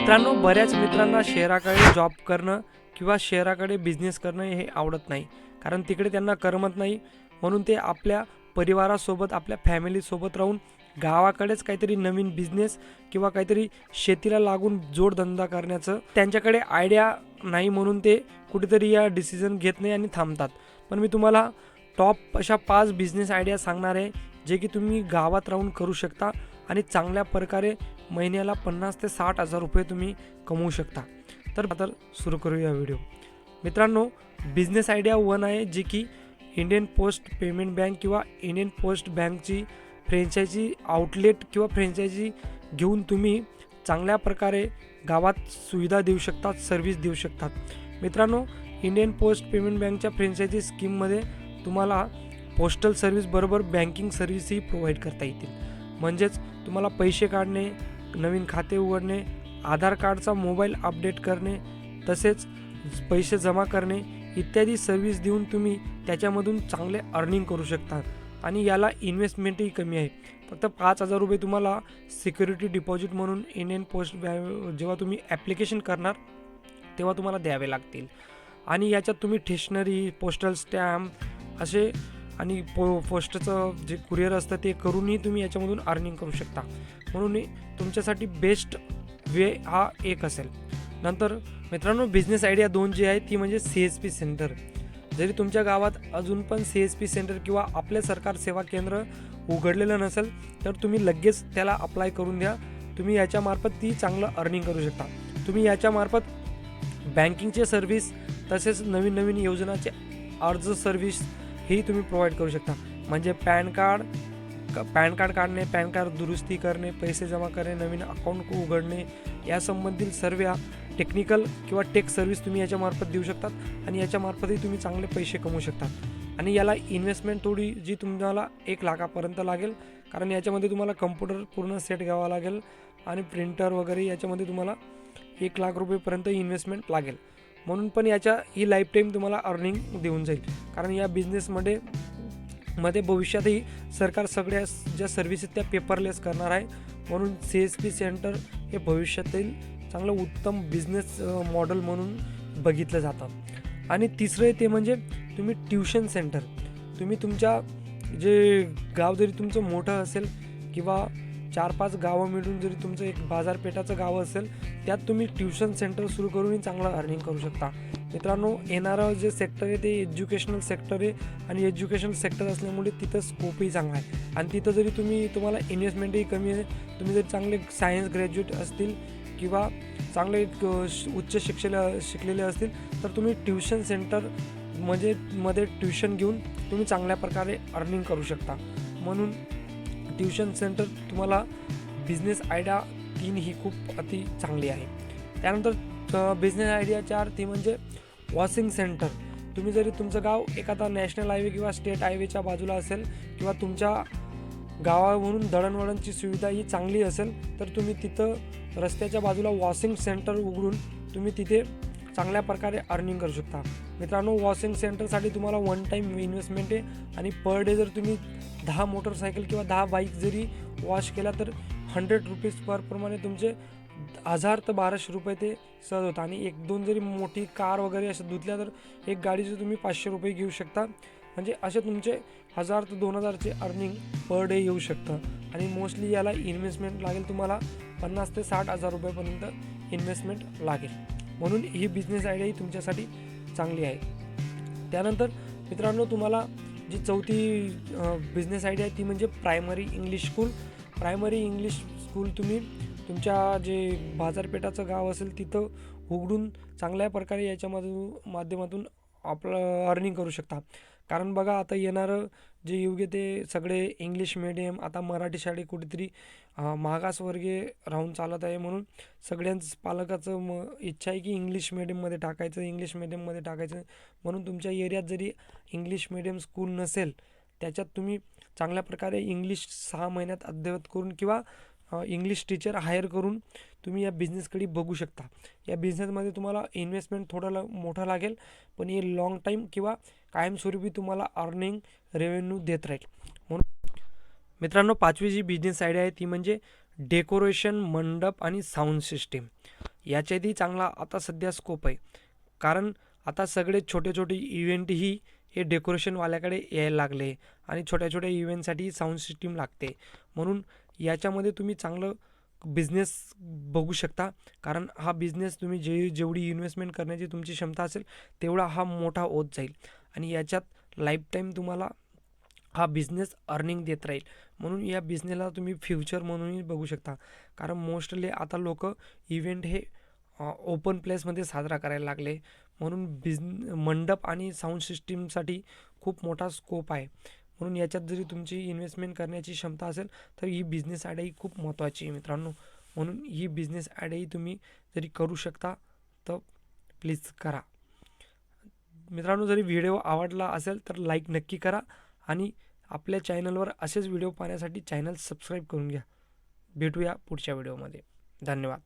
मित्रांनो बऱ्याच मित्रांना शहराकडे जॉब करणं किंवा शहराकडे बिझनेस करणं हे आवडत नाही. कारण तिकडे त्यांना करमत नाही. म्हणून ते आपल्या परिवारासोबत आपल्या फॅमिलीसोबत राहून गावाकडेच काहीतरी नवीन बिझनेस किंवा काहीतरी शेतीला लागून जोडधंदा करण्याचं त्यांच्याकडे आयडिया नाही म्हणून ते कुठेतरी या डिसिजन घेत नाही आणि थांबतात. पण मी तुम्हाला टॉप अशा पाच बिझनेस आयडिया सांगणार आहे जे की तुम्ही गावात राहून करू शकता. आणि चांगल्या प्रकारे महिन्याला पन्नास ते साठ हजार रुपये तुम्ही कमवू शकता. तर तर सुरू करूया व्हिडिओ. मित्रांनो बिझनेस आयडिया वन आहे जी की इंडियन पोस्ट पेमेंट बँक किंवा इंडियन पोस्ट बँकची फ्रेंचायझी आउटलेट किंवा फ्रेंचायझी घेऊन तुम्ही चांगल्या प्रकारे गावात सुविधा देऊ शकतात सर्व्हिस देऊ शकतात. मित्रांनो इंडियन पोस्ट पेमेंट बँकच्या फ्रेंचायझी स्कीममध्ये तुम्हाला पोस्टल सर्व्हिस बरोबर बँकिंग सर्व्हिसही प्रोव्हाइड करता येतील. म्हणजेच तुम्हाला पैसे काढणे नवीन खाते उघडणे आधार कार्डचा मोबाईल अपडेट करणे तसेच पैसे जमा करणे इत्यादी सर्व्हिस देऊन तुम्ही त्याच्यामधून चांगले अर्निंग करू शकता. आणि याला इन्व्हेस्टमेंटही कमी आहे. फक्त पाच हजार रुपये तुम्हाला सिक्युरिटी डिपॉझिट म्हणून इंडियन पोस्ट जेव्हा तुम्ही ॲप्लिकेशन करणार तेव्हा तुम्हाला द्यावे लागतील. आणि याच्यात तुम्ही ठेशनरी पोस्टल स्टॅम्प असे आणि पो पोस्टचं जे कुरिअर असतं ते करूनही तुम्ही याच्यामधून अर्निंग करू शकता. म्हणूनही तुमच्यासाठी बेस्ट वे हा एक असेल. नंतर मित्रांनो बिझनेस आयडिया दोन जी आहे ती म्हणजे सी एस पी सेंटर जरी तुमच्या गावात अजून पण सी एस पी सेंटर किंवा आपले सरकार सेवा केंद्र उघडलेलं नसेल तर तुम्ही लगेच त्याला अप्लाय करून द्या. तुम्ही याच्यामार्फत ती चांगलं अर्निंग करू शकता. तुम्ही याच्यामार्फत बँकिंगचे सर्व्हिस तसेच नवीन नवीन योजनाचे अर्ज सर्व्हिस हेही तुम्ही प्रोव्हाइड करू शकता. म्हणजे पॅन कार्ड क- पॅन कार्ड काढणे पॅन कार्ड दुरुस्ती करणे पैसे जमा करणे नवीन अकाउंट उघडणे या संबंधित सर्व टेक्निकल किंवा टेक सर्व्हिस तुम्ही याच्यामार्फत देऊ शकतात आणि याच्यामार्फतही तुम्ही चांगले पैसे कमवू शकतात. आणि याला इन्व्हेस्टमेंट थोडी जी तुम्हाला एक लाखापर्यंत लागेल कारण याच्यामध्ये तुम्हाला कम्प्युटर पूर्ण सेट घ्यावा लागेल आणि प्रिंटर वगैरे याच्यामध्ये तुम्हाला एक लाख रुपयेपर्यंत इन्व्हेस्टमेंट लागेल. म्हणून पण याच्या ही लाईफ टाईम तुम्हाला अर्निंग देऊन जाईल. कारण या बिझनेसमध्ये मध्ये भविष्यातही सरकार सगळ्या ज्या सर्व्हिसेस त्या पेपरलेस करणार आहे. म्हणून सी एस पी सेंटर हे भविष्यातील चांगलं उत्तम बिझनेस मॉडेल म्हणून बघितलं जातं. आणि तिसरं ते म्हणजे तुम्ही ट्युशन सेंटर तुम्ही तुमच्या जे गाव जरी तुमचं मोठं असेल किंवा चार पाच गावं मिळून जरी तुमचं एक बाजारपेठाचं गाव असेल त्यात तुम्ही ट्युशन सेंटर सुरू करूनही चांगलं अर्निंग करू शकता. मित्रांनो येणारं जे सेक्टर आहे ते एज्युकेशनल सेक्टर आहे आणि एज्युकेशनल सेक्टर असल्यामुळे तिथं स्कोपही चांगला आहे. आणि तिथं जरी तुम्ही तुम्हाला इन्व्हेस्टमेंटही कमी आहे तुम्ही जर चांगले सायन्स ग्रॅज्युएट असतील किंवा चांगले श- उच्च शिक्षले शिकलेले असतील तर तुम्ही ट्युशन सेंटर म्हणजे मध्ये ट्युशन घेऊन तुम्ही चांगल्या प्रकारे अर्निंग करू शकता. म्हणून ट्युशन सेंटर तुम्हाला बिझनेस आयडिया तीन ही खूप अति चांगली आहे. त्यानंतर बिझनेस आयडिया चार ती म्हणजे वॉशिंग सेंटर तुम्ही जरी तुमचं गाव एखादा नॅशनल हायवे किंवा स्टेट हायवेच्या बाजूला असेल किंवा तुमच्या गावावरून दळणवळणची सुविधा ही चांगली असेल तर तुम्ही तिथं रस्त्याच्या बाजूला वॉशिंग सेंटर उघडून तुम्ही तिथे चांगल्या प्रकारे अर्निंग करू शकता. मित्रांनो वॉशिंग सेंटरसाठी तुम्हाला वन टाईम इन्व्हेस्टमेंट आहे आणि पर डे जर तुम्ही दहा मोटरसायकल किंवा दहा बाईक जरी वॉश केला तर हंड्रेड रुपीज पर प्रमाणे तुमचे हजार तर बाराशे रुपये ते सहज होतं आणि एक दोन जरी मोठी कार वगैरे असं धुतल्या तर एक गाडीचे तुम्ही पाचशे रुपये घेऊ शकता. म्हणजे असे तुमचे हजार ते दोन हजारचे अर्निंग पर डे येऊ शकतं. आणि मोस्टली याला इन्व्हेस्टमेंट लागेल तुम्हाला पन्नास ते साठ हजार रुपयापर्यंत इन्व्हेस्टमेंट लागेल. म्हणून ही बिझनेस आयडिया ही तुमच्यासाठी चांगली आहे. त्यानंतर मित्रांनो तुम्हाला जी चौथी बिझनेस आयडिया आहे ती म्हणजे primary English school primary English school तुम्ही तुमच्या जे बाजारपेठाचं गाव असेल तिथं उघडून चांगल्या प्रकारे याच्यामधून माध्यमातून आपलं अर्निंग करू शकता. कारण बघा आता येणारं जे योग्य ते सगळे इंग्लिश मिडियम आता मराठी शाळे कुठेतरी मागासवर्गीय राहून चालत आहे म्हणून सगळ्यांच पालकाचं म इच्छा आहे की इंग्लिश मिडियममध्ये टाकायचं इंग्लिश मिडियममध्ये टाकायचं. म्हणून तुमच्या एरियात जरी इंग्लिश मिडियम स्कूल नसेल त्याच्यात तुम्ही चांगल्या प्रकारे इंग्लिश सहा महिन्यात अद्ययावत करून किंवा इंग्लिश टीचर हायर करून तुम्ही या बिझनेसकडे बघू शकता. या बिझनेसमध्ये तुम्हाला इन्व्हेस्टमेंट थोडा ल मोठा लागेल पण हे लाँग टाईम किंवा कायमस्वरूपी तुम्हाला अर्निंग रेव्हेन्यू देत राहील. म्हणून मित्रांनो पाचवी जी बिझनेस आयडिया आहे ती म्हणजे डेकोरेशन मंडप आणि साऊंड सिस्टीम याच्यातही चांगला आता सध्या स्कोप आहे. कारण आता सगळे छोटे छोटे इव्हेंटही हे डेकोरेशनवाल्याकडे यायला लागले आणि छोट्या छोट्या इव्हेंटसाठी साऊंड सिस्टीम लागते. म्हणून याच्यामध्ये तुम्ही चांगलं बिझनेस बघू शकता. कारण हा बिझनेस तुम्ही जे जेवढी इन्व्हेस्टमेंट करण्याची तुमची क्षमता असेल तेवढा हा मोठा होत जाईल. आणि याच्यात लाईफटाईम तुम्हाला हा बिझनेस अर्निंग देत राहील. म्हणून या बिझनेसला तुम्ही फ्युचर म्हणूनही बघू शकता. कारण मोस्टली आता लोक इव्हेंट हे ओपन प्लेसमध्ये साजरा करायला लागले. म्हणून बिझ मंडप आणि साऊंड सिस्टीमसाठी खूप मोठा स्कोप आहे. म्हणून याच्यात जरी तुमची इन्व्हेस्टमेंट करण्याची क्षमता असेल तर ही बिझनेस आयडिया खूप महत्त्वाची आहे मित्रांनो. म्हणून ही बिझनेस आयडियाही तुम्ही जरी करू शकता तर प्लीज करा. मित्रांनो जरी व्हिडिओ आवडला असेल तर लाईक नक्की करा आणि आपल्या चॅनलवर असेच व्हिडिओ पाहण्यासाठी चॅनल सबस्क्राईब करून घ्या. भेटूया पुढच्या व्हिडिओमध्ये धन्यवाद.